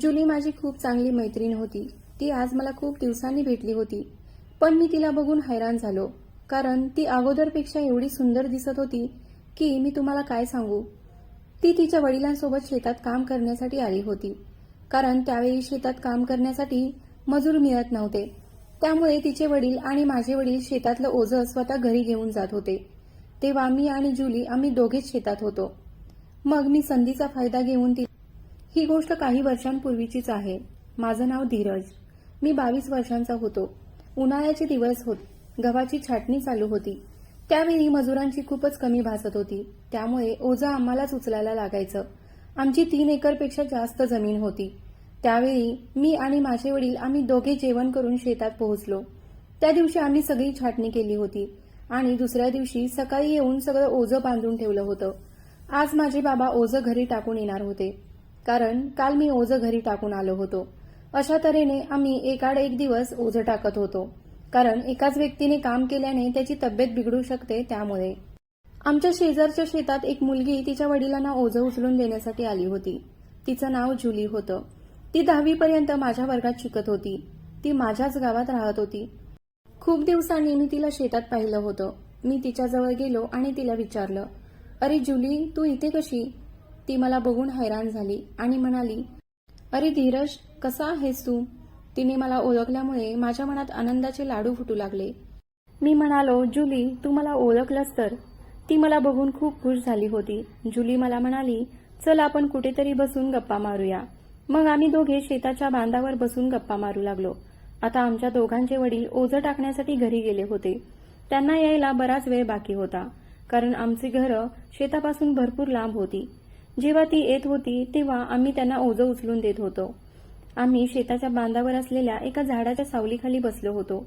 जुली माझी खूप चांगली मैत्रीण होती. ती आज मला खूप दिवसांनी भेटली होती. पण मी तिला बघून हैराण झालो. कारण ती अगोदरपेक्षा एवढी सुंदर दिसत होती की मी तुम्हाला काय सांगू? ती तिच्या वडिलांसोबत शेतात काम करण्यासाठी आली होती. कारण त्यावेळी शेतात काम करण्यासाठी मजूर मिळत नव्हते. त्यामुळे तिचे वडील आणि माझे वडील शेतातलं ओझं स्वतः घरी घेऊन जात होते. तेव्हा मी आणि जुली आम्ही दोघेच शेतात होतो. मग मी संधीचा फायदा घेऊन ती ही गोष्ट काही वर्षांपूर्वीचीच आहे. माझं नाव धीरज. मी बावीस वर्षांचा होतो. उन्हाळ्याचे दिवस होत गव्हाची छाटणी चालू होती. त्यावेळी मजुरांची खूपच कमी भासत होती. त्यामुळे ओझं आम्हालाच उचलायला लागायचं. आमची तीन एकरपेक्षा जास्त जमीन होती. त्यावेळी मी आणि माझे वडील आम्ही दोघे जेवण करून शेतात पोहोचलो. त्या दिवशी आम्ही सगळी छाटणी केली होती आणि दुसऱ्या दिवशी सकाळी येऊन सगळं ओझं बांधून ठेवलं होतं. आज माझे बाबा ओझं घरी टाकून येणार होते. कारण काल मी ओझं घरी टाकून आलो होतो. अशा तऱ्हेने आम्ही एकाड एक दिवस ओझं टाकत होतो. कारण एकाच व्यक्तीने काम केल्याने त्याची तब्येत बिघडू शकते त्यामुळे. आमच्या शेजारच्या शेतात एक मुलगी तिच्या वडिलांना ओझं उचलून देण्यासाठी आली होती. तिचं नाव जुली होतं. ती दहावीपर्यंत माझ्या वर्गात शिकत होती. ती माझ्याच गावात राहत होती. खूप दिवसांनी मी तिला शेतात पाहिलं होतं. मी तिच्याजवळ गेलो आणि तिला विचारलं अरे जुली तू इथे कशी? ती मला बघून हैराण झाली आणि म्हणाली अरे धीरज कसा आहेस तू? तिने मला ओळखल्यामुळे माझ्या मनात आनंदाचे लाडू फुटू लागले. मी म्हणालो जुली तू मला ओळखलंस तर. ती मला बघून खूप खुश झाली होती. जुली मला म्हणाली चल आपण कुठेतरी बसून गप्पा मारूया. मग आम्ही दोघे शेताच्या बांधावर बसून गप्पा मारू लागलो. आता आमच्या दोघांचे वडील ओझं टाकण्यासाठी घरी गेले होते. त्यांना यायला बराच वेळ बाकी होता कारण आमची घरं शेतापासून भरपूर लांब होती. जेव्हा ती येत होती तेव्हा आम्ही त्यांना ओझं उचलून देत होतो. आम्ही शेताच्या बांधावर असलेल्या एका झाडाच्या सावलीखाली बसलो होतो.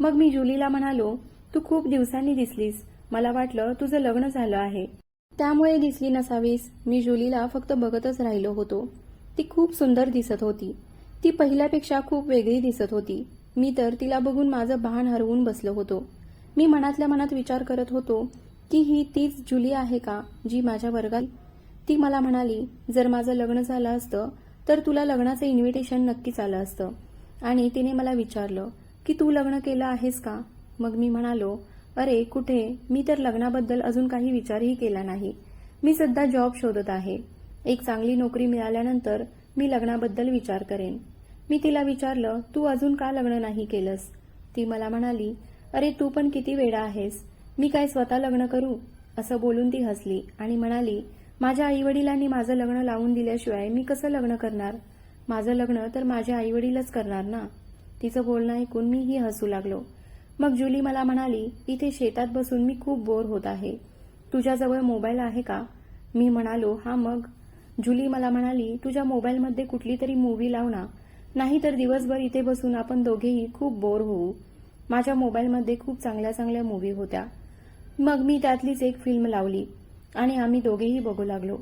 मग मी जुलीला म्हणालो तू खूप दिवसांनी दिसलीस. मला वाटलं तुझं लग्न झालं आहे. त्यामुळे दिसली नसावीस. मी जुलीला फक्त बघतच राहिलो होतो. ती खूप सुंदर दिसत होती. ती पहिल्यापेक्षा खूप वेगळी दिसत होती. मी तर तिला बघून माझं भान हरवून बसलो होतो. मी मनातल्या मनात विचार करत होतो की ही तीच जुली आहे का जी माझ्या वर्गात ती मला म्हणाली जर माझं लग्न झालं असतं तर तुला लग्नाचं इन्व्हिटेशन नक्कीच आलं असतं. आणि तिने मला विचारलं की तू लग्न केलं आहेस का? मग मी म्हणालो अरे कुठे? मी तर लग्नाबद्दल अजून काही विचारही केला नाही. मी सध्या जॉब शोधत आहे. एक चांगली नोकरी मिळाल्यानंतर मी लग्नाबद्दल विचार करेन. मी तिला विचारलं तू अजून का लग्न नाही केलंस? ती मला म्हणाली अरे तू पण किती वेडा आहेस. मी काय स्वतः लग्न करू? असं बोलून ती हसली आणि म्हणाली माझ्या आईवडिलांनी माझं लग्न लावून दिल्याशिवाय मी कसं लग्न करणार? माझं लग्न तर माझ्या आईवडीलच करणार ना? तिचं बोलणं ऐकून मीही हसू लागलो. मग जुली मला म्हणाली इथे शेतात बसून मी खूप बोर होत आहे. तुझ्याजवळ मोबाईल आहे का? मी म्हणालो हा मग. जुली मला म्हणाली तुझ्या मोबाईलमध्ये कुठली तरी मूवी लाव ना. नाहीतर दिवसभर इथे बसून आपण दोघेही खूप बोर होऊ. माझ्या मोबाईलमध्ये खूप चांगल्या चांगल्या मूवी होत्या. मग मी त्यातलीच एक फिल्म लावली. आणि आम्ही दोघेही बघू लागलो.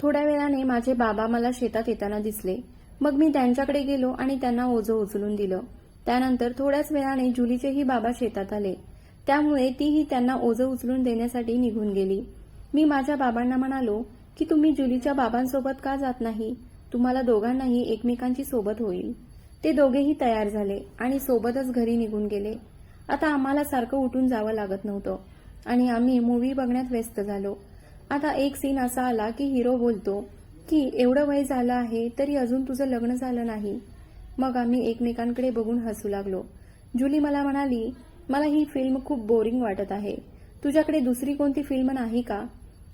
थोड्या वेळाने माझे बाबा मला शेतात येताना दिसले. मग मी त्यांच्याकडे गेलो आणि त्यांना ओझं उचलून दिलं. त्यानंतर थोड्याच वेळाने जुलीचेही बाबा शेतात आले. त्यामुळे तीही त्यांना ओझं उचलून देण्यासाठी निघून गेली. मी माझ्या बाबांना म्हणालो की तुम्ही जुलीच्या बाबांसोबत का जात नाही? तुम्हाला दोघांनाही एकमेकांची सोबत होईल. ते दोघेही तयार झाले आणि सोबतच घरी निघून गेले. आता आम्हाला सारखं उठून जावं लागत नव्हतं. आणि आम्ही मूवी बघण्यात व्यस्त झालो. आता एक सीन असा आला की हिरो बोलतो की एवढं वय झालं आहे तरी अजून तुझं लग्न झालं नाही. मग आम्ही एकमेकांकडे बघून हसू लागलो. जुली मला म्हणाली मला ही फिल्म खूप बोरिंग वाटत आहे. तुझ्याकडे दुसरी कोणती फिल्म नाही का?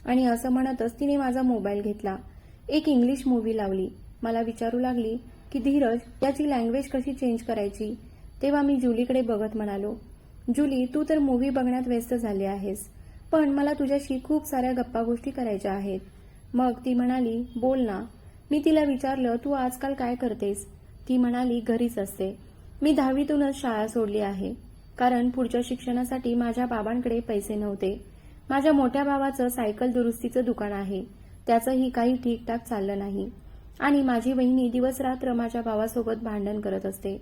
आणि असं म्हणतच तिने माझा मोबाईल घेतला. एक इंग्लिश मूवी लावली. मला विचारू लागली की धीरज याची लँग्वेज कशी चेंज करायची? तेव्हा मी जुलीकडे बघत म्हणालो जुली तू तर मूवी बघण्यात व्यस्त झाली आहेस. पण मला तुझ्याशी खूप साऱ्या गप्पा गोष्टी करायच्या आहेत. मग ती म्हणाली बोल ना. मी तिला विचारलं तू आजकाल काय करतेस? ती म्हणाली घरीच असते. मी दहावीतूनच शाळा सोडली आहे. कारण पुढच्या शिक्षणासाठी माझ्या बाबांकडे पैसे नव्हते. माझ्या मोठ्या भावाचं सायकल दुरुस्तीचं दुकान आहे. त्याचंही काही ठीकठाक चाललं नाही. आणि माझी बहिणी दिवस रात्र माझ्या भावासोबत भांडण करत असते.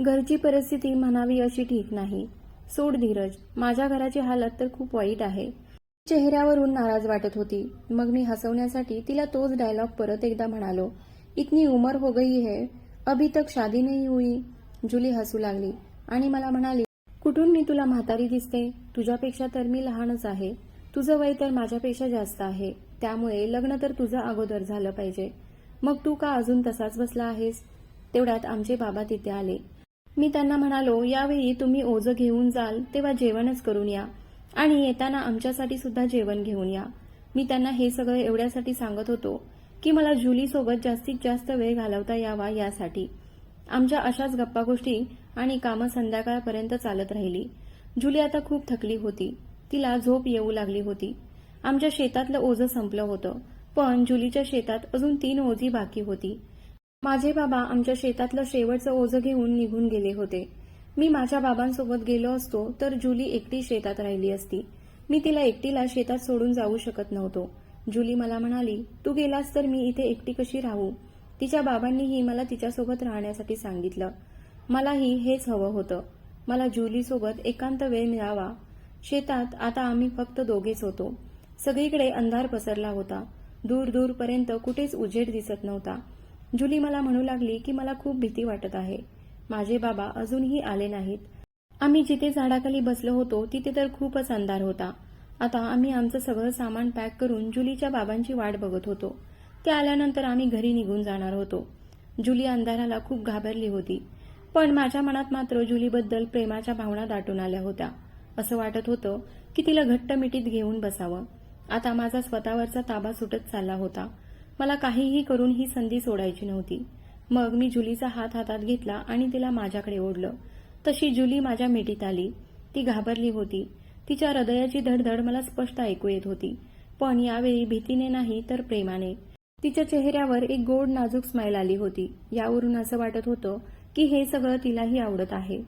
घरची परिस्थिती म्हणावी अशी ठीक नाही. सोड धीरज माझ्या घराची हालत तर खूप वाईट आहे. चेहऱ्यावरून नाराज वाटत होती. मग मी हसवण्यासाठी तिला तोच डायलॉग परत एकदा म्हणालो इतनी उमर हो गई है अभी तक शादी नाही हुई. जुली हसू लागली आणि मला म्हणाली कुठून मी तुला म्हातारी दिसते? तुझ्यापेक्षा तर मी लहानच आहे. तुझं वय तर माझ्यापेक्षा जास्त आहे. त्यामुळे लग्न तर तुझं अगोदर झालं पाहिजे. मग तू का अजून तसाच बसला आहेस? तेवढ्यात आमचे बाबा तिथे आले. मी त्यांना म्हणालो यावेळी तुम्ही ओझं घेऊन जाल तेव्हा जेवणच करून या. आणि येताना आमच्यासाठी सुद्धा जेवण घेऊन या. मी त्यांना हे सगळं एवढ्यासाठी सांगत होतो की मला जुलीसोबत जास्तीत जास्त वेळ घालवता यावा यासाठी. आमच्या अशाच गप्पा गोष्टी आणि कामं संध्याकाळपर्यंत चालत राहिली. जुली आता खूप थकली होती. तिला झोप येऊ लागली होती. आमच्या शेतातलं ओझं संपलं होतं. पण जुलीच्या शेतात अजून तीन ओझी बाकी होती. माझे बाबा आमच्या शेतातलं शेवटचं ओझं घेऊन निघून गेले होते. मी माझ्या बाबांसोबत गेलो असतो तर जुली एकटी शेतात राहिली असती. मी तिला एकटीला शेतात सोडून जाऊ शकत नव्हतो. जुली मला म्हणाली तू गेलास तर मी इथे एकटी कशी राहू? तिच्या बाबांनीही मला तिच्यासोबत राहण्यासाठी सांगितलं. मलाही हेच हवं होतं. मला जुलीसोबत एकांत वेळ मिळावा. शेतात आता आम्ही फक्त दोघेच होतो. सगळीकडे अंधार पसरला होता. दूर दूरपर्यंत कुठेच उजेड दिसत नव्हता. जुली मला म्हणू लागली की मला खूप भीती वाटत आहे. माझे बाबा अजूनही आले नाहीत. आम्ही जिथे झाडाखाली बसलो होतो तिथे तर खूपच अंधार होता. आता आम्ही आमचं सगळं सामान पॅक करून जुलीच्या बाबांची वाट बघत होतो. ते आल्यानंतर आम्ही घरी निघून जाणार होतो. जुली अंधाराला खूप घाबरली होती. पण माझ्या मनात मात्र जुलीबद्दल प्रेमाच्या भावना दाटून आल्या होत्या. असं वाटत होतं की तिला घट्ट मिठीत घेऊन बसावं. आता माझा स्वतःवरचा ताबा सुटत चालला होता. मला काहीही करून ही संधी सोडायची नव्हती. मग मी जुलीचा हात हातात घेतला आणि तिला माझ्याकडे ओढलं. तशी जुली माझ्या मिठीत आली. ती घाबरली होती. तिच्या हृदयाची धडधड मला स्पष्ट ऐकू येत होती. पण यावेळी भीतीने नाही तर प्रेमाने. तिच्या चेहऱ्यावर एक गोड नाजूक स्माईल आली होती. यावरून असं वाटत होतं की हे सगळं तिलाही आवडत आहे.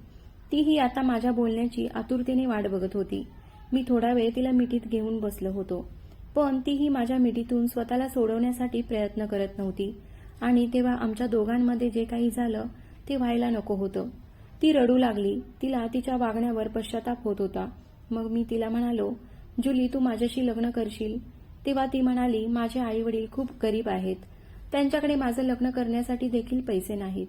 तीही आता माझ्या बोलण्याची आतुरतेने वाट बघत होती. मी थोडा वेळ तिला मिठीत घेऊन बसलो होतो. पण तीही माझ्या मिठीतून स्वतःला सोडवण्यासाठी प्रयत्न करत नव्हती. आणि तेव्हा आमच्या दोघांमध्ये जे काही झालं ते व्हायला नको होतं. ती रडू लागली. तिला तिच्या वागण्यावर पश्चाताप होत होता. मग मी तिला म्हणालो जुली तू माझ्याशी लग्न करशील? तेव्हा ती म्हणाली माझे आई वडील खूप गरीब आहेत. त्यांच्याकडे माझं लग्न करण्यासाठी देखील पैसे नाहीत.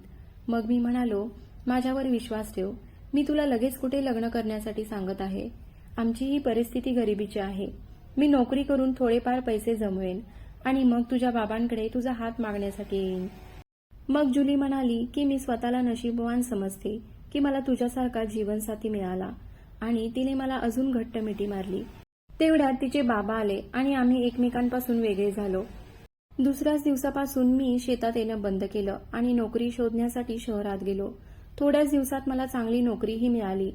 मग मी म्हणालो माझ्यावर विश्वास ठेव. मी तुला लगेच कुठे लग्न करण्यासाठी सांगत आहे? आमची ही परिस्थिती गरिबीची आहे. मी नोकरी करून थोडेफार पैसे जमवेन आणि मग तुझ्या बाबांकडे तुझा हात मागण्यासाठी येईन. मग जुली म्हणाली की मी स्वतःला नशीबवान समजते की मला तुझ्यासारखा जीवनसाथी मिळाला आणि तिने मला अजून घट्ट मिठी मारली. तेवढ्यात तिचे बाबा आले आणि आम्ही एकमेकांपासून वेगळे झालो. दुसऱ्याच दिवसापासून मी शेतात येणं बंद केलं आणि नोकरी शोधण्यासाठी शहरात गेलो. थोड्याच दिवसात मला चांगली नोकरीही मिळाली.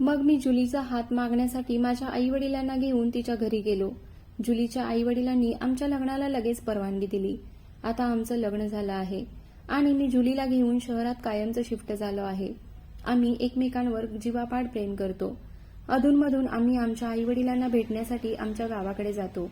मग मी जुलीचा हात मागण्यासाठी माझ्या आई वडिलांना घेऊन तिच्या घरी गेलो. जुलीच्या आई वडिलांनी आमच्या लग्नाला लगेच परवानगी दिली. आता आमचं लग्न झालं आहे. आणि मी जुलीला घेऊन शहरात कायमचं शिफ्ट झालो आहे. आम्ही एकमेकांवर जीवापाड प्रेम करतो. अधूनमधून आम्ही आमच्या आई वडिलांना भेटण्यासाठी आमच्या गावाकडे जातो.